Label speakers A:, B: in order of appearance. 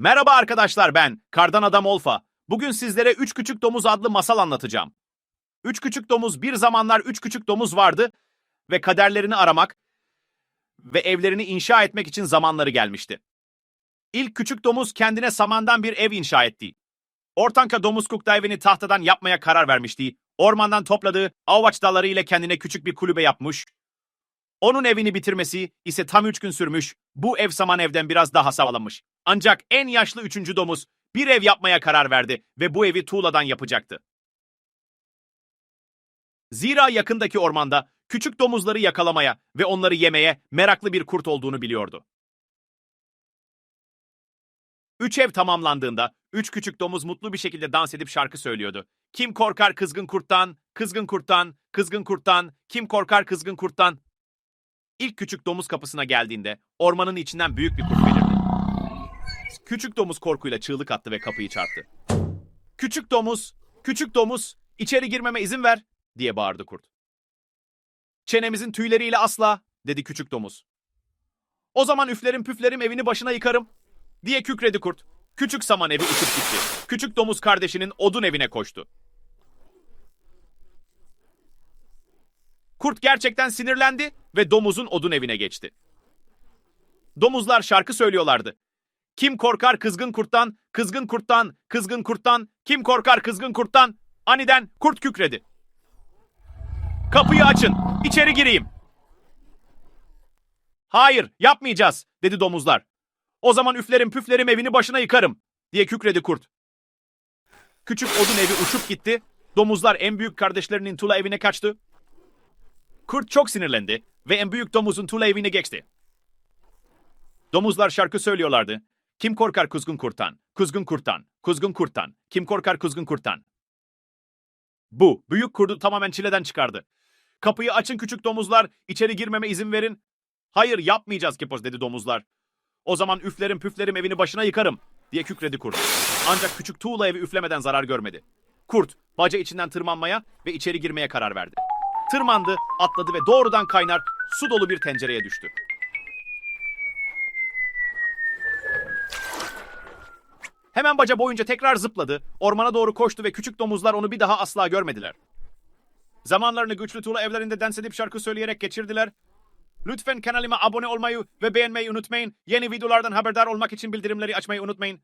A: Merhaba arkadaşlar ben Kardan Adam Olfa. Bugün sizlere Üç Küçük Domuz adlı masal anlatacağım. Üç küçük domuz bir zamanlar üç küçük domuz vardı ve kaderlerini aramak ve evlerini inşa etmek için zamanları gelmişti. İlk küçük domuz kendine samandan bir ev inşa etti. Ortanka domuzkuk da evini tahtadan yapmaya karar vermişti. Ormandan topladığı avaç dalları ile kendine küçük bir kulübe yapmış. Onun evini bitirmesi ise tam üç gün sürmüş. Bu ev saman evden biraz daha sağlammış. Ancak en yaşlı üçüncü domuz bir ev yapmaya karar verdi ve bu evi tuğladan yapacaktı. Zira yakındaki ormanda küçük domuzları yakalamaya ve onları yemeye meraklı bir kurt olduğunu biliyordu. Üç ev tamamlandığında üç küçük domuz mutlu bir şekilde dans edip şarkı söylüyordu. Kim korkar kızgın kurttan, kızgın kurttan, kızgın kurttan, kim korkar kızgın kurttan? İlk küçük domuz kapısına geldiğinde ormanın içinden büyük bir kurt belirdi. Küçük domuz korkuyla çığlık attı ve kapıyı çarptı. Küçük domuz, küçük domuz, içeri girmeme izin ver, diye bağırdı kurt. Çenemizin tüyleriyle asla, dedi küçük domuz. O zaman üflerim püflerim evini başına yıkarım, diye kükredi kurt. Küçük saman evi uçup gitti. Küçük domuz kardeşinin odun evine koştu. Kurt gerçekten sinirlendi ve domuzun odun evine geçti. Domuzlar şarkı söylüyorlardı. Kim korkar kızgın kurttan, kızgın kurttan, kızgın kurttan, kim korkar kızgın kurttan? Aniden kurt kükredi. Kapıyı açın, içeri gireyim. Hayır, yapmayacağız, dedi domuzlar. O zaman üflerim püflerim evini başına yıkarım, diye kükredi kurt. Küçük odun evi uçup gitti, domuzlar en büyük kardeşlerinin Tula evine kaçtı. Kurt çok sinirlendi ve en büyük domuzun Tula evine geçti. Domuzlar şarkı söylüyorlardı. Kim korkar kuzgun kurttan, kuzgun kurttan, kuzgun kurttan, kim korkar kuzgun kurttan? Bu, büyük kurdu tamamen çileden çıkardı. Kapıyı açın küçük domuzlar, içeri girmeme izin verin. Hayır yapmayacağız Kepos dedi domuzlar. O zaman üflerim püflerim evini başına yıkarım diye kükredi kurt. Ancak küçük tuğla evi üflemeden zarar görmedi. Kurt baca içinden tırmanmaya ve içeri girmeye karar verdi. Tırmandı, atladı ve doğrudan kaynar su dolu bir tencereye düştü. Hemen baca boyunca tekrar zıpladı, ormana doğru koştu ve küçük domuzlar onu bir daha asla görmediler. Zamanlarını güçlü tuğla evlerinde dans edip şarkı söyleyerek geçirdiler. Lütfen kanalıma abone olmayı ve beğenmeyi unutmayın. Yeni videolardan haberdar olmak için bildirimleri açmayı unutmayın.